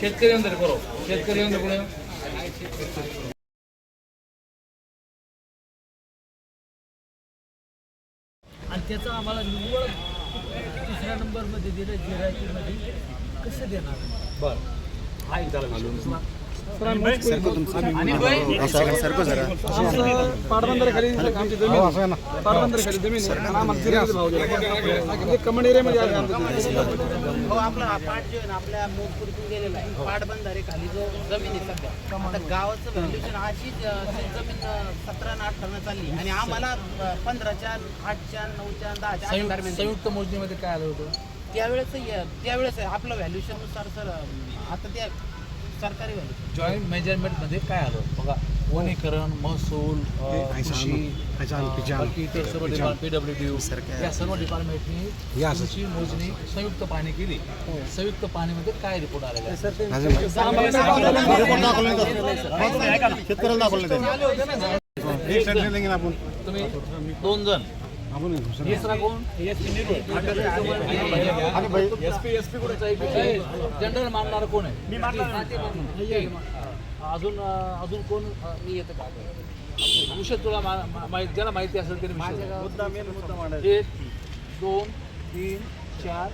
शेतकरी अंदर करो शेतकरी अंदर आणि त्याचं आम्हाला निव्वळ तिसऱ्या नंबरमध्ये दिलं जिरायतीमध्ये कसं देणार? बर. हा एक झाला विषय. आमची जमीन पाटबंधारे जमीन आहे आणि आम्हाला फिरायला भाव दिला एरियामध्ये आले आमचं हो आपला पाट जो आपल्या गेलेला आहे पाटबंधारे खाली जो जमीन आहे सध्या आता गावाचं व्हॅल्युएशन अशीच जमीन सतरा आणि अठरा चालली आणि आम्हाला पंधराच्या आठच्या नऊच्या दहाच्या संयुक्त दरम्यान संयुक्त मोजणीमध्ये काय आलं होतं त्यावेळेस त्यावेळेस आपलं व्हॅल्युएशननुसार सर आता त्या सरकारी जॉईंट मेजरमेंटमध्ये काय आलं बघा वनीकरण महसूल कृषी इतर सर्व डिपार्टमेंट पीडब्ल्यू या सर्व डिपार्टमेंटनी तुमची मोजणी संयुक्त पाहणी केली संयुक्त पाहणीमध्ये काय रिपोर्ट आलेला आहे तुम्ही दोन जण जनरल मानणार कोण आहे? अजून अं, अजून कोण मी येतं का? विषय तुला मा- मा- माहित- ज्याला माहिती असेल त्याने विषय. एक दोन तीन चार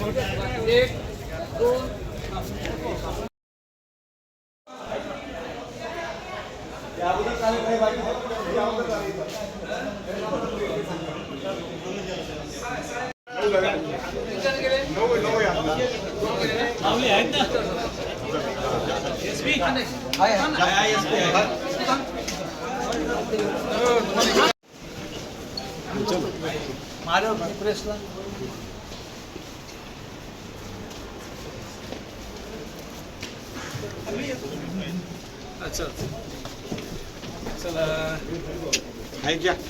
एक दोन मारेल प्रेसला अच्छा. चला.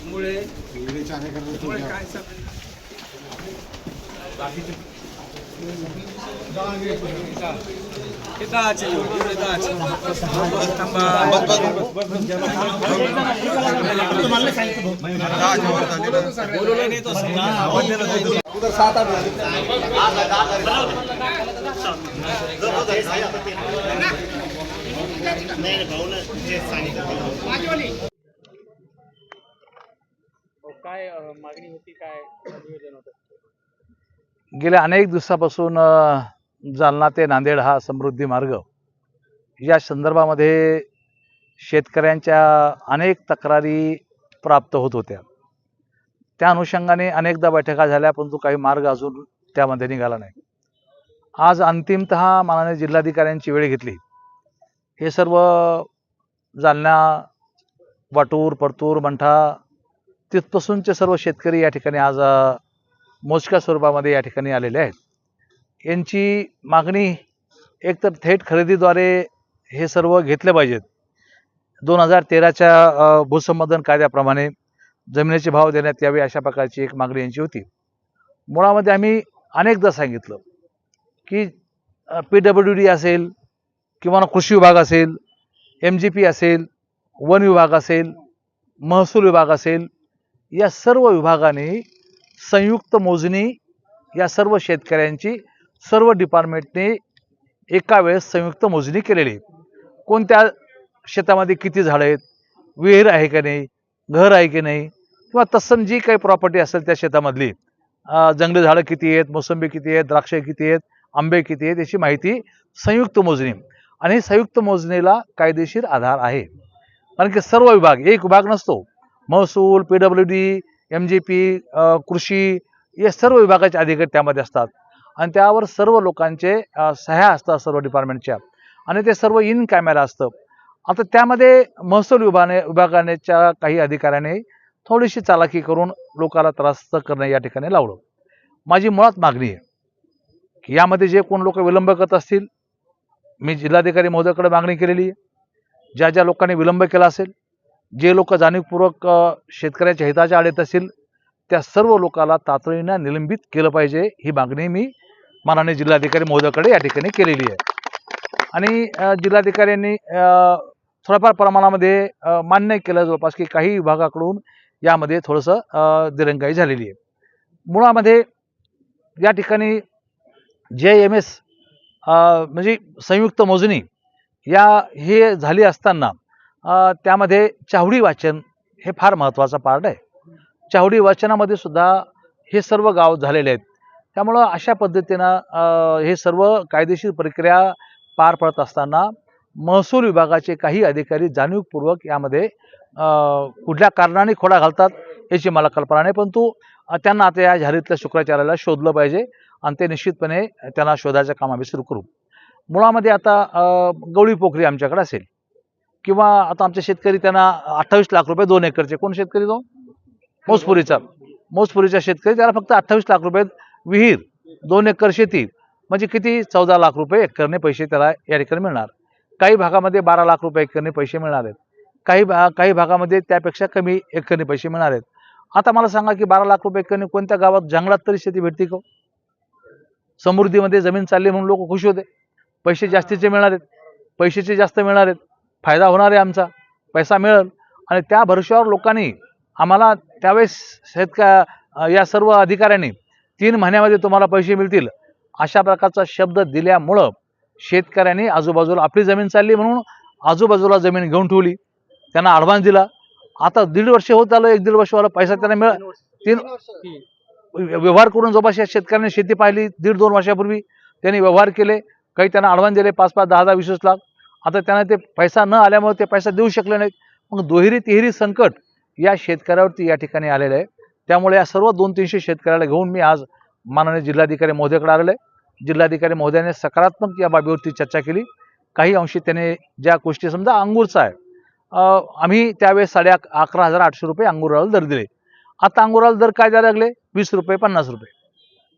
मुळे. मुळे काय चाललंय? बाकीचे. हे दहाचे हे. दहाचे. हो, काय मागणी होती काय नियोजन होतं? गेल्या अनेक दिवसापासून जालना ते नांदेड हा समृद्धी मार्ग. या संदर्भामध्ये शेतकऱ्यांच्या अनेक तक्रारी प्राप्त होत होत्या. त्या अनुषंगाने अनेकदा बैठका झाल्या परंतु काही मार्ग अजून त्यामध्ये निघाला नाही. आज अंतिमत माननीय जिल्हाधिकाऱ्यांची वेळ घेतली. हे सर्व जालना वाटूर परतूर मंठा तिथपासूनचे सर्व शेतकरी या ठिकाणी आज मोजक्या स्वरूपामध्ये या ठिकाणी आलेले आहेत. यांची मागणी एकतर थेट खरेदीद्वारे हे सर्व घेतले पाहिजेत. दोन हजार तेराच्या भूसंपादन कायद्याप्रमाणे जमिनीचे भाव देण्यात यावे अशा प्रकारची एक मागणी यांची होती. मुळामध्ये आम्ही अनेकदा सांगितलं की पी डब्ल्यू डी असेल किंवा कृषी विभाग असेल एम जी पी असेल वन विभाग असेल महसूल विभाग असेल या सर्व विभागाने संयुक्त मोजणी या सर्व शेतकऱ्यांची सर्व डिपार्टमेंटने एका वेळेस संयुक्त मोजणी केलेली कोणत्या शेतामध्ये किती झाडं आहेत विहीर आहे का नाही घर आहे की नाही किंवा तत्सम जी काही प्रॉपर्टी असेल त्या शेतामधली जंगली झाडं किती आहेत मोसंबी किती आहेत द्राक्षे किती आहेत आंबे किती आहेत याची माहिती संयुक्त मोजणी. आणि संयुक्त मोजणीला कायदेशीर आधार आहे. कारण की सर्व विभाग एक विभाग नसतो. महसूल P W D M G P कृषी या सर्व विभागाचे अधिकारी त्यामध्ये असतात. आणि त्यावर सर्व लोकांचे सह्या असतात सर्व डिपार्टमेंटच्या. आणि ते सर्व इन कॅमेरा असतं. आता त्यामध्ये महसूल विभागाने विभागानेच्या काही अधिकाऱ्याने थोडीशी चालाकी करून लोकाला त्रास करणं या ठिकाणी लावलं. माझी मुळात मागणी आहे की यामध्ये जे कोण लोक विलंब करत असतील मी जिल्हाधिकारी महोदयाकडे मागणी केलेली आहे. ज्या ज्या लोकांनी विलंब केला असेल जे लोक जाणीवपूर्वक शेतकऱ्याच्या हिताच्या आडेत असतील त्या सर्व लोकांना तातडीनं निलंबित केलं पाहिजे ही मागणी मी माननीय जिल्हाधिकारी महोदयाकडे या ठिकाणी केलेली आहे. आणि जिल्हाधिकाऱ्यांनी थोड्याफार प्रमाणामध्ये मान्य केलं जवळपास की काही विभागाकडून यामध्ये थोडंसं दिरंगाई झालेली आहे. मुळामध्ये या ठिकाणी जे एम एस म्हणजे संयुक्त मोजणी या हे झाली असताना त्यामध्ये चावडी वाचन हे फार महत्त्वाचा पार्ट आहे. चावडी वाचनामध्ये सुद्धा हे सर्व गाव झालेले आहेत. त्यामुळं अशा पद्धतीनं हे सर्व कायदेशीर प्रक्रिया पार पडत असताना महसूल विभागाचे काही अधिकारी जाणीवपूर्वक यामध्ये कुठल्या कारणाने खोडा घालतात याची मला कल्पना नाही परंतु त्यांना आता या झारीतल्या शुक्राचार्याला शोधलं पाहिजे. आणि ते निश्चितपणे त्यांना शोधायचं काम आम्ही सुरू करू. मुळामध्ये आता गवळी पोखरी आमच्याकडे असेल किंवा आता आमचे शेतकरी त्यांना अठ्ठावीस लाख रुपये दोन एकरचे कोण शेतकरी तो? मोसपुरीचा. मोसपुरीचा शेतकरी त्याला फक्त अठ्ठावीस लाख रुपये विहीर दोन एकर शेती म्हणजे किती? चौदा लाख रुपये एकरने पैसे त्याला या ठिकाणी मिळणार. काही भागामध्ये बारा लाख रुपये एकरने पैसे मिळणार आहेत. काही भा काही भागामध्ये त्यापेक्षा कमी एकरने पैसे मिळणार आहेत. आता मला सांगा की बारा लाख रुपये एकरने कोणत्या गावात जंगलात तरी शेती भेटते का हो? समृद्धीमध्ये जमीन चालली म्हणून लोक खुश होते. पैसे जास्तीचे मिळणार आहेत. पैशाचे जास्त मिळणार आहेत. फायदा होणार आहे आमचा. पैसा मिळेल. आणि त्या भरोश्यावर लोकांनी आम्हाला त्यावेळेस शेतक या सर्व अधिकाऱ्यांनी तीन महिन्यामध्ये तुम्हाला पैसे मिळतील. अशा प्रकारचा शब्द दिल्यामुळं शेतकऱ्यांनी आजूबाजूला आपली जमीन चालली म्हणून आजूबाजूला जमीन घेऊन ठेवली. त्यांना ॲडव्हान्स दिला. आता दीड वर्ष होत आलं. एक दीड वर्षवाला पैसा त्यांना मिळ तीन व्यवहार करून जवळपास या शेतकऱ्यांनी शेती पाहिली दीड दोन वर्षापूर्वी त्यांनी व्यवहार केले काही त्यांना अडवान दिले पाच पाच दहा दहा वीस वीस लाख. आता त्यांना ते पैसा न आल्यामुळे ते पैसा देऊ शकले नाहीत. मग दुहेरी तिहेरी संकट या शेतकऱ्यावरती या ठिकाणी आलेलं आहे. त्यामुळे या सर्व दोन तीनशे शेतकऱ्याला घेऊन मी आज माननीय जिल्हाधिकारी महोदयाकडे आलेलो आहे. जिल्हाधिकारी महोदयाने सकारात्मक या बाबीवरती चर्चा केली. काही अंशी त्याने ज्या गोष्टी समजा अंगूरचा आहे. आम्ही त्यावेळेस साडे अक अकरा हजार आठशे रुपये अंगुराला दर दिले. आता अंगुराला दर काय द्यायला लागले? वीस रुपये पन्नास रुपये.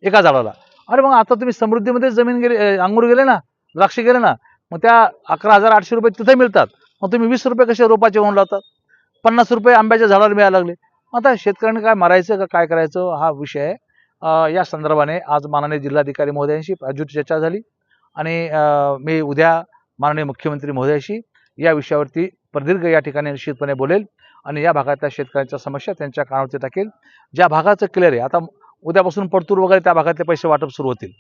एका झाडाला. अरे मग आता तुम्ही समृद्धीमध्ये जमीन गेले अंगूर गेले ना द्राक्ष गेले ना मग त्या अकरा हजार आठशे रुपये तिथे मिळतात. मग तुम्ही वीस रुपये कसे रोपाचे होऊन लावतात? पन्नास रुपये आंब्याच्या झाडाला मिळायला लागले. आता शेतकऱ्यांनी काय मारायचं का काय करायचं हा विषय आहे. या संदर्भाने आज माननीय जिल्हाधिकारी महोदयांशी प्राजूट चर्चा झाली. आणि मी उद्या माननीय मुख्यमंत्री महोदयाशी या विषयावरती प्रदीर्घ या ठिकाणी निश्चितपणे बोलेल. आणि या भागातल्या शेतकऱ्यांच्या समस्या त्यांच्या कानावरती टाकेल. ज्या भागाचं क्लिअर आहे आता उद्यापासून पडतूर वगैरे त्या भागातले पैसे वाटप सुरू होतील.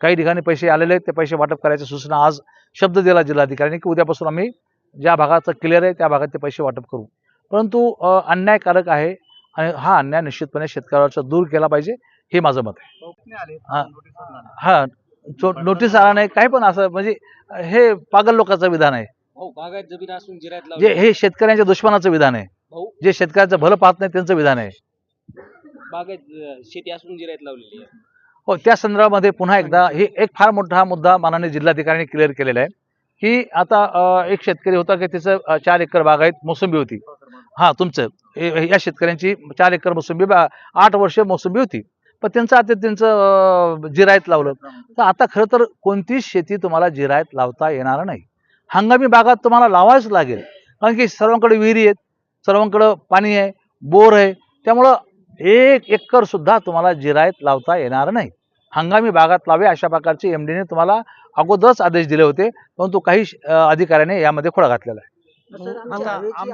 काही ठिकाणी पैसे आलेले आहेत ते पैसे वाटप करायची सूचना आज शब्द दिला जिल्हाधिकाऱ्यांनी की उद्यापासून आम्ही ज्या भागाचं क्लिअर आहे त्या भागात ते पैसे वाटप करू. परंतु अन्यायकारक आहे आणि हा अन्याय निश्चितपणे शेतकऱ्यावरचा दूर केला पाहिजे हे माझं मत आहे. हा. हा नोटीस आला नाही काही पण असं म्हणजे हे पागल लोकांचं विधान आहे. हो हे शेतकऱ्यांच्या दुश्मनाचं विधान आहे. जे शेतकऱ्याचं भलं पाहत नाही त्यांचं विधान आहे. बागायत शेती असून जिरायत लावलेली आहे. हो त्या संदर्भामध्ये पुन्हा एकदा हे एक फार मोठा मुद्दा माननीय जिल्हाधिकाऱ्यांनी क्लिअर केलेला आहे की आता एक शेतकरी होता की त्याचं अ, चार एकर बागायत मोसंबी होती. हां तुमचं. या शेतकऱ्यांची चार एकर मोसंबी बा आठ वर्ष मोसंबी होती. पण त्यांचं आता त्यांचं जिरायत लावलं. तर आता खरं तर कोणतीच शेती तुम्हाला जिरायत लावता येणार नाही? हंगामी बागात तुम्हाला लावायच लागेल. कारण की सर्वांकडे विहिरी आहेत. सर्वांकडं पाणी आहे बोर आहे. त्यामुळं एक एकर सुद्धा तुम्हाला जिरायत लावता येणार नाही. हंगामी बागात लावे अशा प्रकारचे एम डीने तुम्हाला अगोदरच आदेश दिले होते परंतु काही अधिकाऱ्याने यामध्ये खोडा घातलेला आहे.